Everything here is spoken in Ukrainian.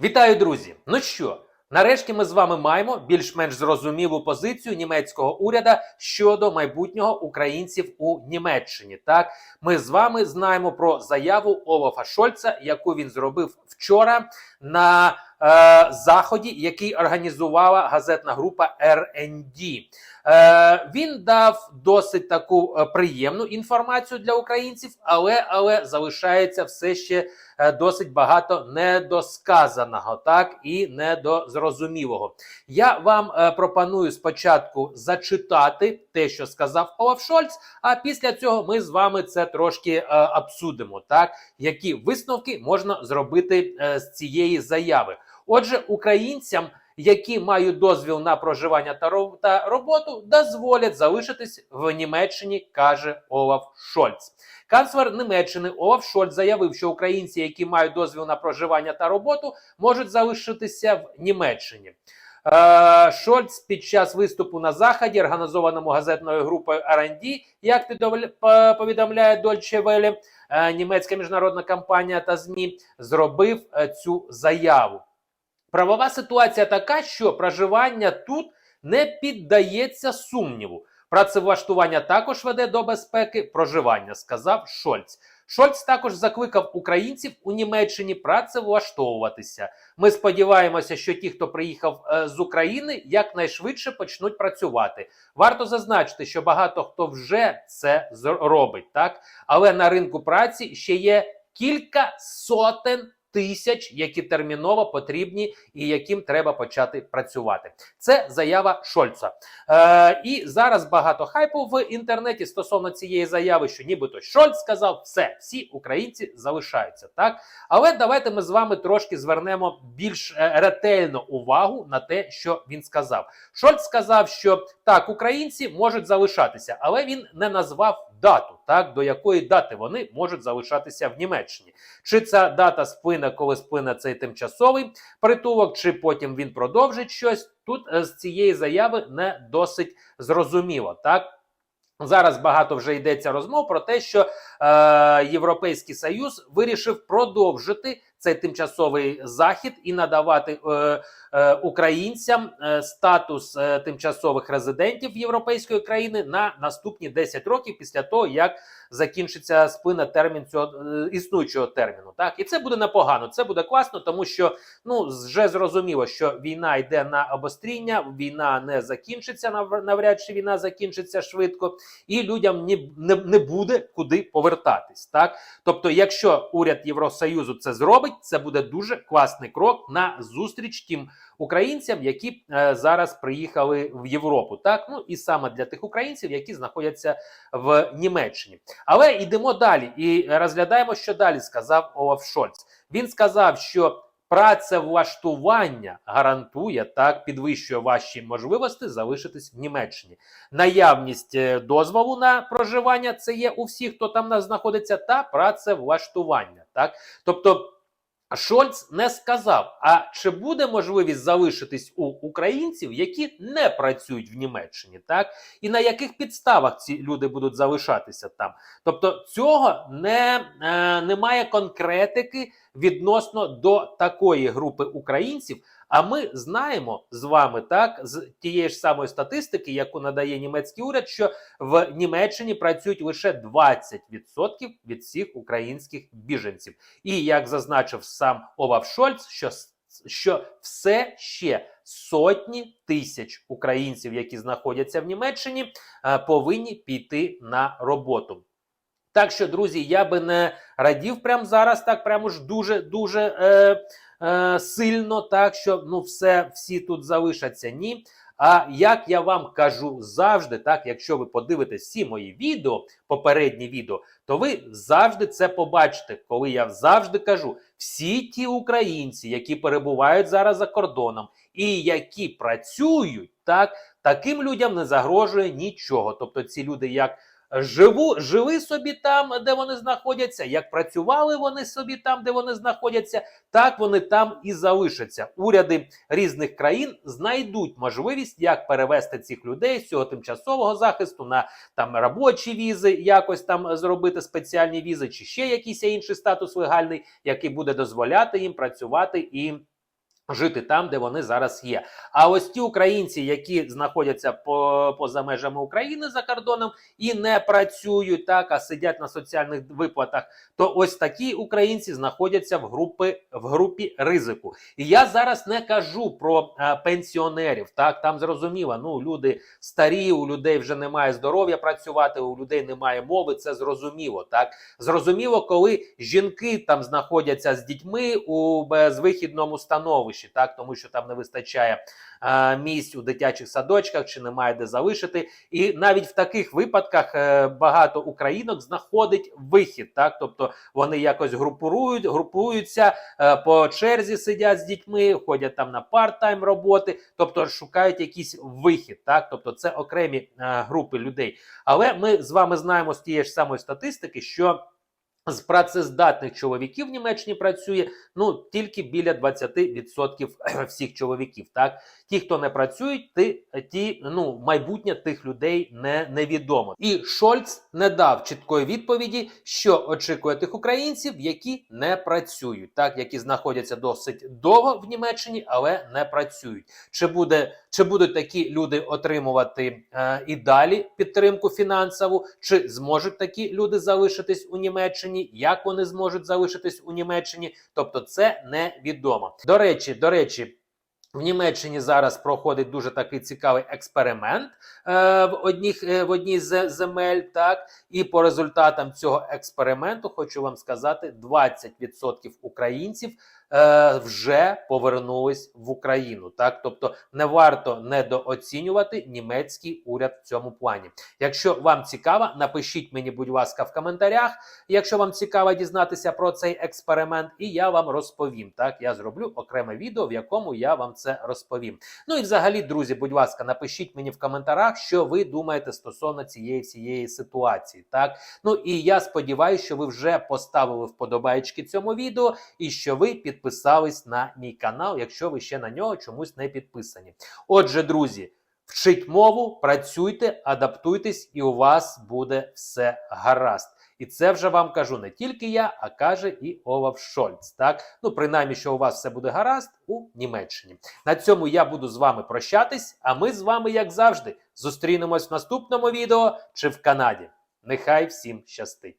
Вітаю, друзі! Ну що, нарешті ми з вами маємо більш-менш зрозумілу позицію німецького уряду щодо майбутнього українців у Німеччині. Так, ми з вами знаємо про заяву Олафа Шольца, яку він зробив вчора на е, заході, який організувала газетна група RND. Е, він дав досить таку е, приємну інформацію для українців, але, але залишається все ще е, досить багато недосказаного, так і недозрозумілого. Я вам пропоную спочатку зачитати те, що сказав Олаф Шольц, а після цього ми з вами це трошки обсудимо, так які висновки можна зробити з цієї заяви. Отже, українцям. Які мають дозвіл на проживання та ро- роботу, дозволять залишитись в Німеччині, каже Олаф Шольц. Канцлер Німеччини Олаф Шольц заявив, що українці, які мають дозвіл на проживання та роботу, можуть залишитися в Німеччині. Е, Шольц під час виступу на заході, організованому газетною групою R&D, як повідомляє Deutsche Welle, е, німецька міжнародна компанія та ЗМІ, зробив е, цю заяву. Правова ситуація така, що проживання тут не піддається сумніву. Працевлаштування також веде до безпеки проживання, сказав Шольц. Шольц також закликав українців у Німеччині працевлаштовуватися. Ми сподіваємося, що ті, хто приїхав е, з України, якнайшвидше почнуть працювати. Варто зазначити, що багато хто вже це з- робить, так але на ринку праці ще є кілька сотень тисяч, які терміново потрібні і яким треба почати працювати. Це заява Шольца. Е, і зараз багато хайпу в інтернеті стосовно цієї заяви, що нібито Шольц сказав, все, всі українці залишаються. Так, але давайте ми з вами трошки звернемо більш е, ретельно увагу на те, що він сказав. Шольц сказав, що так, українці можуть залишатися, але він не назвав дату, так до якої дати вони можуть залишатися в Німеччині. Чи ця дата сплине, коли сплине цей тимчасовий притулок, чи потім він продовжить щось. Тут е, з цієї заяви не досить зрозуміло. Так зараз багато вже йдеться розмов про те, що е, Європейський Союз вирішив продовжити цей тимчасовий захід і надавати е, е, українцям е, статус е, тимчасових резидентів європейської країни на наступні 10 років після того, як закінчиться сплина термін цього е, існуючого терміну. Так і це буде непогано. Це буде класно, тому що ну вже зрозуміло, що війна йде на обостріння, війна не закінчиться нав- навряд чи війна закінчиться швидко, і людям ні, не, не буде куди повертатись. Так, тобто, якщо уряд Євросоюзу це зробить, це буде дуже класний крок на зустріч тим українцям, які е, зараз приїхали в Європу. Так, ну і саме для тих українців, які знаходяться в Німеччині. Але йдемо далі і розглядаємо, що далі сказав Олаф Шольц. Він сказав, що працевлаштування гарантує так, підвищує ваші можливості залишитись в Німеччині. Наявність е, дозволу на проживання це є у всіх, хто там знаходиться, та працевлаштування. Так, тобто. Шольц не сказав, а чи буде можливість залишитись у українців, які не працюють в Німеччині, так і на яких підставах ці люди будуть залишатися там. Тобто цього не, е, немає конкретики відносно до такої групи українців. А ми знаємо з вами так з тієї ж самої статистики, яку надає німецький уряд, що в Німеччині працюють лише 20% від всіх українських біженців. І як зазначив сам Олаф Шольц, що що все ще сотні тисяч українців, які знаходяться в Німеччині, е, повинні піти на роботу. Так що, друзі, я би не радів прямо зараз, так прямо ж дуже дуже е, е, сильно, так що ну все всі тут залишаться. Ні. А як я вам кажу завжди, так, якщо ви подивитесь всі мої відео, попередні відео, то ви завжди це побачите, коли я завжди кажу: всі ті українці, які перебувають зараз за кордоном і які працюють, так, таким людям не загрожує нічого. Тобто ці люди як живу, жили собі там, де вони знаходяться, як працювали вони собі там, де вони знаходяться, так вони там і залишаться. Уряди різних країн знайдуть можливість, як перевести цих людей з цього тимчасового захисту на там робочі візи, якось там зробити спеціальні візи, чи ще якийсь інший статус легальний, який буде дозволяти їм працювати і Жити там, де вони зараз є. А ось ті українці, які знаходяться по, поза межами України за кордоном і не працюють так, а сидять на соціальних виплатах, то ось такі українці знаходяться в групи в групі ризику. І я зараз не кажу про е, пенсіонерів. Так там зрозуміло. Ну люди старі, у людей вже немає здоров'я працювати, у людей немає мови. Це зрозуміло. Так зрозуміло, коли жінки там знаходяться з дітьми у безвихідному становищі, так тому що там не вистачає е, місць у дитячих садочках чи немає де залишити. І навіть в таких випадках е, багато українок знаходить вихід, так тобто вони якось групують, групуються е, по черзі, сидять з дітьми, ходять там на парт-тайм роботи, тобто шукають якийсь вихід, так тобто це окремі е, групи людей. Але ми з вами знаємо з тієї ж самої статистики, що з працездатних чоловіків в Німеччині працює ну тільки біля 20% всіх чоловіків. Так ті, хто не працюють, ті, ті ну майбутнє тих людей не невідомо. І Шольц не дав чіткої відповіді, що очікує тих українців, які не працюють, так які знаходяться досить довго в Німеччині, але не працюють. Чи буде чи будуть такі люди отримувати е, і далі підтримку фінансову, чи зможуть такі люди залишитись у Німеччині? Як вони зможуть залишитись у Німеччині? Тобто, це невідомо. До речі, до речі. В Німеччині зараз проходить дуже такий цікавий експеримент е, в одніх е, в одній з земель. Так і по результатам цього експерименту хочу вам сказати: 20% українців е, вже повернулись в Україну. Так, тобто не варто недооцінювати німецький уряд в цьому плані. Якщо вам цікаво, напишіть мені, будь ласка, в коментарях. Якщо вам цікаво дізнатися про цей експеримент, і я вам розповім. Так, я зроблю окреме відео, в якому я вам це розповім. Ну і взагалі, друзі, будь ласка, напишіть мені в коментарях, що ви думаєте стосовно цієї всієї ситуації. Так, ну і я сподіваюся, що ви вже поставили вподобайки цьому відео і що ви підписались на мій канал, якщо ви ще на нього чомусь не підписані. Отже, друзі. Вчіть мову, працюйте, адаптуйтесь, і у вас буде все гаразд. І це вже вам кажу не тільки я, а каже і Олаф Шольц. Так, ну принаймні, що у вас все буде гаразд у Німеччині. На цьому я буду з вами прощатись. А ми з вами, як завжди, зустрінемось в наступному відео чи в Канаді. Нехай всім щастить!